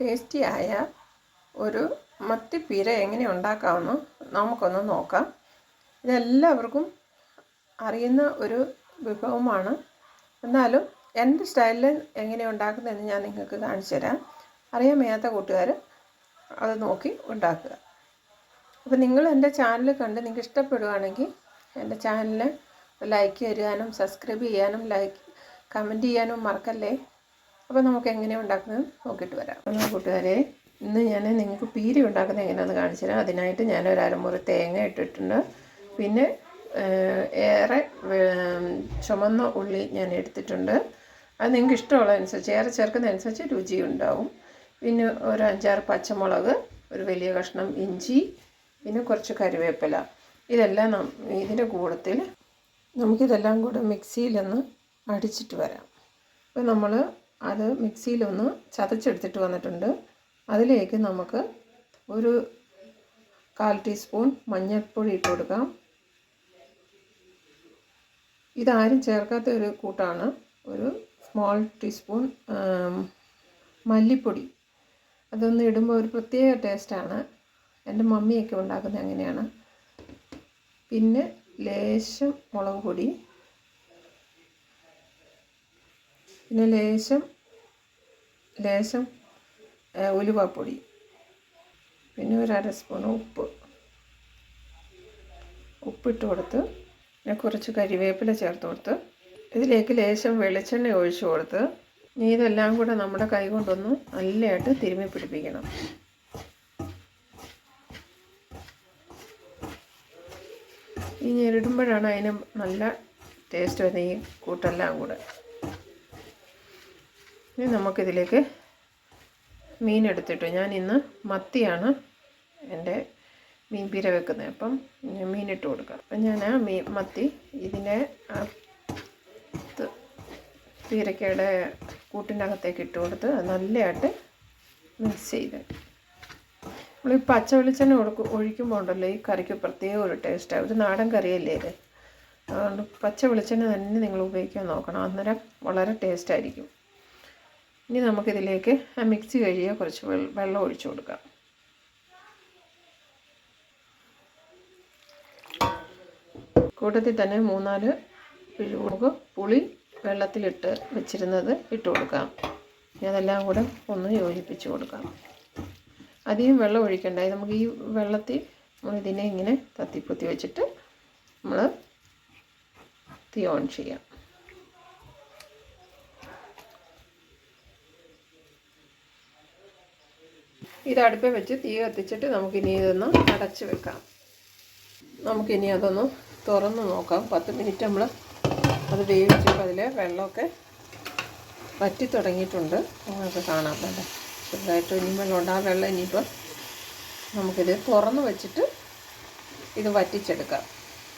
ടേസ്റ്റിയായ ഒരു മത്തിപ്പീര എങ്ങനെ ഉണ്ടാക്കാമെന്ന് നമുക്കൊന്ന് നോക്കാം. ഇതെല്ലാവർക്കും അറിയുന്ന ഒരു വിഭവമാണ്. എന്നാലും എന്റെ സ്റ്റൈലിൽ എങ്ങനെ ഉണ്ടാക്കുന്നതെന്ന് ഞാൻ നിങ്ങൾക്ക് കാണിച്ചു തരാം. അറിയാൻ വയ്യാത്ത കൂട്ടുകാർ അത് നോക്കി ഉണ്ടാക്കുക. അപ്പോൾ നിങ്ങൾ എന്റെ ചാനൽ കണ്ട് നിങ്ങൾക്ക് ഇഷ്ടപ്പെടുകയാണെങ്കിൽ എന്റെ ചാനൽ ലൈക്ക് തരുവാനും സബ്സ്ക്രൈബ് ചെയ്യാനും ലൈക്ക് കമന്റ് ചെയ്യാനും മറക്കല്ലേ. അപ്പോൾ നമുക്ക് എങ്ങനെ ഉണ്ടാക്കുന്നത് നോക്കിയിട്ട് വരാം. അപ്പോൾ കൂട്ടുകാരെ ഇന്ന് ഞാൻ നിങ്ങൾക്ക് പീരി ഉണ്ടാക്കുന്നത് എങ്ങനെയാണെന്ന് കാണിച്ചു തരാം. അതിനായിട്ട് ഞാൻ ഒരു അരമുറി തേങ്ങ ഇട്ടിട്ടുണ്ട്. പിന്നെ ഏറെ ചുമന്ന ഉള്ളി ഞാൻ എടുത്തിട്ടുണ്ട്. അത് നിങ്ങൾക്ക് ഇഷ്ടമുള്ളതനുസരിച്ച് ഏറെ ചേർക്കുന്നതനുസരിച്ച് രുചി ഉണ്ടാവും. പിന്നെ ഒരു അഞ്ചാറ് പച്ചമുളക് ഒരു വലിയ കഷ്ണം ഇഞ്ചി പിന്നെ കുറച്ച് കറിവേപ്പില. ഇതെല്ലാം ഇതിന്റെ കൂടത്തിൽ നമുക്കിതെല്ലാം കൂടെ മിക്സിയിലൊന്ന് അടിച്ചിട്ട് വരാം. അപ്പോൾ നമ്മൾ അത് മിക്സിയിലൊന്ന് ചതച്ചെടുത്തിട്ട് വന്നിട്ടുണ്ട്. അതിലേക്ക് നമുക്ക് ഒരു കാൽ ടീസ്പൂൺ മഞ്ഞൾപ്പൊടി ഇട്ട് കൊടുക്കാം. ഇതാരും ചേർക്കാത്ത ഒരു കൂട്ടാണ്. ഒരു സ്മോൾ ടീസ്പൂൺ മല്ലിപ്പൊടി. അതൊന്ന് ഇടുമ്പോൾ ഒരു പ്രത്യേക ടേസ്റ്റാണ്. എന്റെ മമ്മിയൊക്കെ ഉണ്ടാക്കുന്നത് അങ്ങനെയാണ്. പിന്നെ ലേശം മുളക് പൊടി. പിന്നെ ലേശം ലേശം ഉലുവാപ്പൊടി. പിന്നെ ഒരു അര സ്പൂൺ ഉപ്പ്. ഉപ്പിട്ട് കൊടുത്ത് പിന്നെ കുറച്ച് കരിവേപ്പില ചേർത്ത് കൊടുത്ത് ഇതിലേക്ക് ലേശം വെളിച്ചെണ്ണ ഒഴിച്ചു കൊടുത്ത് ഇനി ഇതെല്ലാം കൂടെ നമ്മുടെ കൈ കൊണ്ടൊന്ന് നല്ലതായിട്ട് തിരുമ്മി പിടിപ്പിക്കണം. ഈ ഞെരിടുമ്പോഴാണ് അതിന് നല്ല ടേസ്റ്റ് വരുന്നത് ഈ കൂട്ടെല്ലാം കൂടെ. ഇനി നമുക്കിതിലേക്ക് മീൻ എടുത്തിട്ടു ഞാൻ ഇന്ന് മത്തിയാണ് എന്റെ മീൻ പീര വെക്കുന്നത്. അപ്പം മീൻ മീനിട്ട് കൊടുക്കാം. അപ്പം ഞാൻ ആ മീൻ മത്തി ഇതിന്റെ പീരക്കയുടെ കൂട്ടിനകത്തേക്ക് ഇട്ട് കൊടുത്ത് നല്ലതായിട്ട് മിക്സ് ചെയ്ത്. നമ്മൾ ഈ പച്ച വെളിച്ചെണ്ണ കൊടുക്കും ഒഴിക്കുമ്പോൾ ഉണ്ടല്ലോ ഈ കറിക്ക് പ്രത്യേക ഒരു ടേസ്റ്റാണ് ഒരു നാടൻ കറിയല്ലേ ഇത്? അതുകൊണ്ട് പച്ച വെളിച്ചെണ്ണ തന്നെ നിങ്ങൾ ഉപയോഗിക്കാൻ നോക്കണം. അന്നേരം വളരെ ടേസ്റ്റ് ആയിരിക്കും. ഇനി നമുക്കിതിലേക്ക് ആ മിക്സി കഴിയുക കുറച്ച് വെള്ളം ഒഴിച്ചു കൊടുക്കാം. കൂട്ടത്തിൽ തന്നെ മൂന്നാൽ പിഴുമുളക് പുളി വെള്ളത്തിലിട്ട് വെച്ചിരുന്നത് ഇട്ട് കൊടുക്കാം. ഇനി അതെല്ലാം കൂടെ ഒന്ന് യോജിപ്പിച്ച് കൊടുക്കാം. അധികം വെള്ളം ഒഴിക്കണ്ട. നമുക്ക് ഈ വെള്ളത്തിൽ നമ്മൾ ഇതിനെ ഇങ്ങനെ തത്തിപ്പൊത്തി വെച്ചിട്ട് നമ്മൾ തീ ഓൺ ചെയ്യാം. ഇത് അടുപ്പിൽ വെച്ച് തീ കത്തിച്ചിട്ട് നമുക്കിനി ഇതൊന്ന് അടച്ച് വെക്കാം. നമുക്കിനി അതൊന്ന് തുറന്ന് നോക്കാം. പത്ത് മിനിറ്റ് നമ്മൾ അത് വേവിച്ചപ്പോൾ അതിൽ വെള്ളമൊക്കെ വറ്റി തുടങ്ങിയിട്ടുണ്ട്. നിങ്ങൾക്ക് കാണാം. വേണ്ട ചെറുതായിട്ട് ഇനി വെള്ളമുണ്ട്. ആ വെള്ളം ഇനിയിപ്പോൾ നമുക്കിത് തുറന്ന് വെച്ചിട്ട് ഇത് വറ്റിച്ചെടുക്കാം.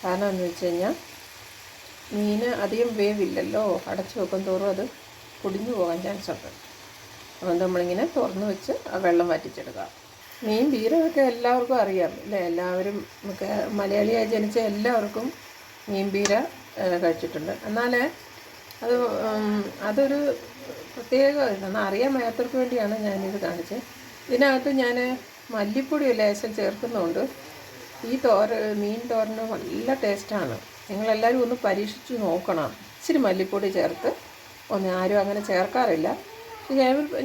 കാരണം എന്ന് വെച്ച് കഴിഞ്ഞാൽ മീൻ അധികം വേവില്ലല്ലോ. അടച്ചു വെക്കും തോറും അത് പൊടിഞ്ഞു പോകാൻ ചാൻസ് ഉണ്ട്. അതുകൊണ്ട് നമ്മളിങ്ങനെ തുറന്ന് വെച്ച് ആ വെള്ളം വറ്റിച്ചെടുക്കുക. മീൻ ബീരൊക്കെ എല്ലാവർക്കും അറിയാം അല്ലേ? എല്ലാവരും നമുക്ക് മലയാളിയായി ജനിച്ച എല്ലാവർക്കും മീൻ ബീര കഴിച്ചിട്ടുണ്ട്. എന്നാൽ അത് അതൊരു പ്രത്യേക ഇതാണ് അറിയാൻ മേത്തർക്ക് വേണ്ടിയാണ് ഞാനിത് കാണിച്ചത് ഇതിനകത്ത് ഞാൻ മല്ലിപ്പൊടി ലേശം ചേർക്കുന്നുണ്ട്. ഈ തോര മീൻ തോരന് നല്ല ടേസ്റ്റാണ്. നിങ്ങളെല്ലാവരും ഒന്ന് പരീക്ഷിച്ച് നോക്കണം. ഇച്ചിരി മല്ലിപ്പൊടി ചേർത്ത് ഒന്ന് ആരും അങ്ങനെ ചേർക്കാറില്ല.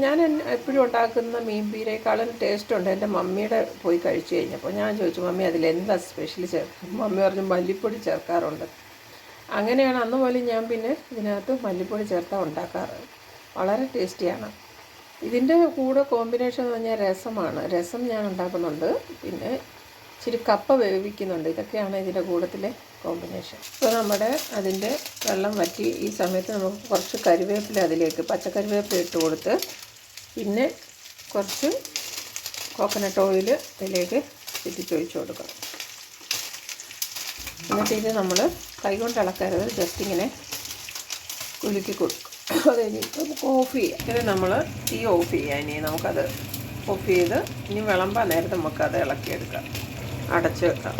ഞാൻ എപ്പോഴും ഉണ്ടാക്കുന്ന മീൻ പീരേക്കാളും ടേസ്റ്റ് ഉണ്ട്. എന്റെ മമ്മിയുടെ പോയി കഴിച്ചു കഴിഞ്ഞപ്പോൾ ഞാൻ ചോദിച്ചു മമ്മി അതിലെന്താ സ്പെഷ്യൽ ചേർക്കും മമ്മി പറഞ്ഞു മല്ലിപ്പൊടി ചേർക്കാറുണ്ട്. അങ്ങനെയാണ് അന്ന് പോലെ ഞാൻ പിന്നെ ഇതിനകത്ത് മല്ലിപ്പൊടി ചേർത്താൽ ഉണ്ടാക്കാറ്. വളരെ ടേസ്റ്റിയാണ് ഇതിന്റെ കൂടെ കോമ്പിനേഷൻ എന്ന് പറഞ്ഞാൽ രസമാണ്. രസം ഞാൻ ഉണ്ടാക്കുന്നുണ്ട്. പിന്നെ ഇച്ചിരി കപ്പ വേവിക്കുന്നുണ്ട്. ഇതൊക്കെയാണ് ഇതിന്റെ കൂട്ടത്തിലെ കോമ്പിനേഷൻ. ഇപ്പോൾ നമ്മുടെ അതിന്റെ വെള്ളം വറ്റി ഈ സമയത്ത് നമുക്ക് കുറച്ച് കരിവേപ്പില അതിലേക്ക് പച്ചക്കറിവേപ്പില ഇട്ട് കൊടുത്ത് പിന്നെ കുറച്ച് കോക്കനട്ട് ഓയിൽ അതിലേക്ക് ചുറ്റിച്ചൊഴിച്ച് കൊടുക്കണം. എന്നിട്ട് ഇത് നമ്മൾ കൈകൊണ്ട് ഇളക്കരുത് ജസ്റ്റ് ഇങ്ങനെ കുലുക്കി കൊടുക്കും. അത് കഴിഞ്ഞിട്ട് നമുക്ക് ഓഫ് ചെയ്യാം. ഇത് നമ്മൾ തീ ഓഫ് ചെയ്യാം ഇനി. നമുക്കത് ഓഫ് ചെയ്ത് ഇനി വിളമ്പാൻ നേരത്തെ നമുക്കത് ഇളക്കിയെടുക്കാം. അടച്ച് വെക്കാം.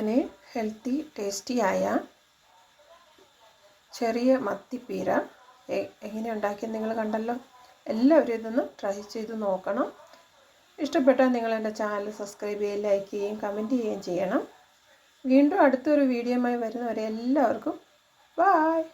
അങ്ങനെ ഹെൽത്തി ടേസ്റ്റിയായ ചെറിയ മത്തിപ്പീര. എങ്ങനെ ഉണ്ടാക്കിയെന്ന് നിങ്ങൾ കണ്ടല്ലോ? എല്ലാവരും ഇതൊന്ന് ട്രൈ ചെയ്ത് നോക്കണം. ഇഷ്ടപ്പെട്ടാൽ നിങ്ങൾ എന്റെ ചാനൽ സബ്സ്ക്രൈബ് ചെയ്യുകയും ലൈക്ക് ചെയ്യുകയും കമന്റ് ചെയ്യുകയും ചെയ്യണം. വീണ്ടും അടുത്തൊരു വീഡിയോയുമായി വരുന്നവരെ എല്ലാവർക്കും ബായ്